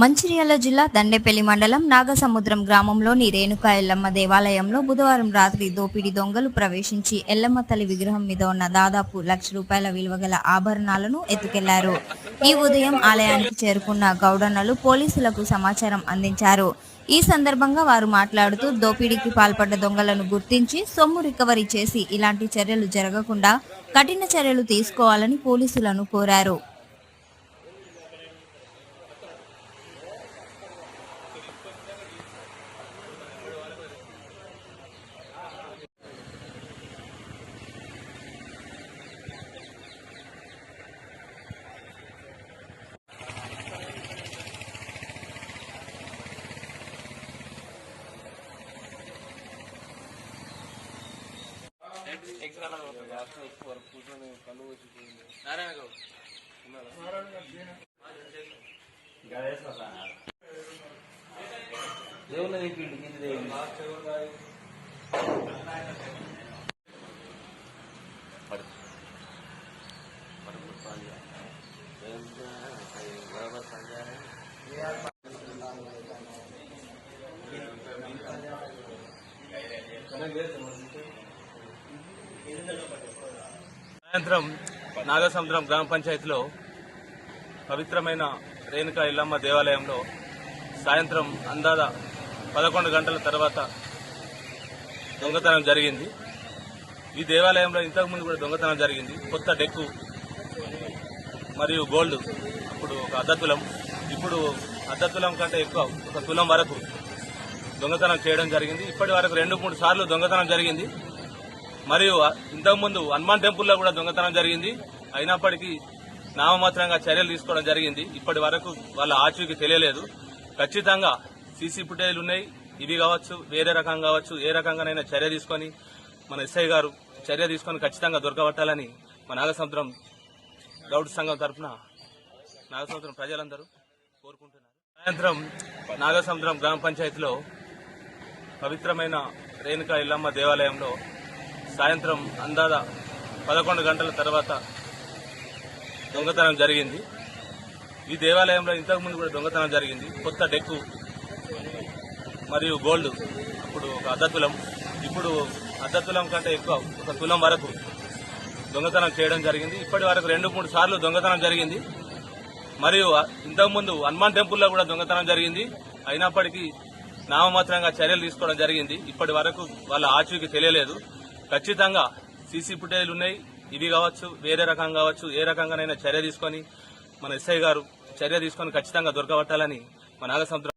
మంచిర్యాల జిల్లా దండేపల్లి మండలం నాగసముద్రం గ్రామంలోని రేణుకా ఎల్లమ్మ దేవాలయంలో బుధవారం రాత్రి దోపిడీ దొంగలు ప్రవేశించి ఎల్లమ్మ తల్లి విగ్రహం మీద ఉన్న దాదాపు లక్ష రూపాయల విలువ గల ఆభరణాలను ఎత్తుకెళ్ళారు. ఈ ఉదయం ఆలయానికి చేరుకున్న గౌడన్నలు పోలీసులకు సమాచారం అందించారు. ఈ సందర్భంగా వారు మాట్లాడుతూ దోపిడీకి పాల్పడ్డ దొంగలను గుర్తించి సొమ్ము రికవరీ చేసి ఇలాంటి చర్యలు జరగకుండా కఠిన చర్యలు తీసుకోవాలని పోలీసులను కోరారు. దేవుని దింపిండు కింది దేవుని సాయంత్రం నాగసముద్రం గ్రామ పంచాయతీలో పవిత్రమైన రేణుకా ఇల్లమ్మ దేవాలయంలో సాయంత్రం అందాద పదకొండు గంటల తర్వాత దొంగతనం జరిగింది. ఈ దేవాలయంలో ఇంతకుముందు కూడా దొంగతనం జరిగింది. కొత్త డెక్కు మరియు గోల్డ్ అప్పుడు ఒక అర్ధ తులం ఇప్పుడు అర్ధ తులం కంటే ఎక్కువ ఒక తులం వరకు దొంగతనం చేయడం జరిగింది. ఇప్పటి వరకు రెండు మూడు సార్లు దొంగతనం జరిగింది. మరియు ఇంతకుముందు హనుమాన్ టెంపుల్లో కూడా దొంగతనం జరిగింది. అయినప్పటికీ నామమాత్రంగా చర్యలు తీసుకోవడం జరిగింది. ఇప్పటి వరకు వాళ్ళ ఆచూకీ తెలియలేదు. ఖచ్చితంగా సీసీ ఫుటేజ్లు ఉన్నాయి. ఇవి కావచ్చు వేరే రకం కావచ్చు ఏ రకంగానైనా చర్య తీసుకొని మన ఎస్ఐ గారు చర్య తీసుకొని ఖచ్చితంగా దొరకబట్టాలని మన నాగసముద్రం గౌడ్ సంఘం తరఫున నాగసముద్రం ప్రజలందరూ కోరుకుంటున్నారు. సాయంత్రం నాగసముద్రం గ్రామ పంచాయతీలో పవిత్రమైన రేణుకా ఇల్లమ్మ దేవాలయంలో సాయంత్రం అందాద పదకొండు గంటల తర్వాత దొంగతనం జరిగింది. ఈ దేవాలయంలో ఇంతకుముందు కూడా దొంగతనం జరిగింది. కొత్త డెక్కు మరియు గోల్డ్ అప్పుడు ఒక అర్ధ తులం ఇప్పుడు అర్ధ తులం కంటే ఎక్కువ ఒక తులం వరకు దొంగతనం చేయడం జరిగింది. ఇప్పటి వరకు రెండు మూడు సార్లు దొంగతనం జరిగింది. మరియు ఇంతకుముందు హనుమాన్ టెంపుల్లో కూడా దొంగతనం జరిగింది. అయినప్పటికీ నామమాత్రంగా చర్యలు తీసుకోవడం జరిగింది. ఇప్పటి వరకు వాళ్ళ ఆచూకీ తెలియలేదు. ఖచ్చితంగా సీసీ ఫుటేజ్లు ఉన్నాయి. ఇవి కావచ్చు వేరే రకం కావచ్చు ఏ రకంగానైనా చర్య తీసుకొని మన ఎస్ఐ గారు చర్య తీసుకొని ఖచ్చితంగా దొరకబట్టాలని మన నాగసముద్రం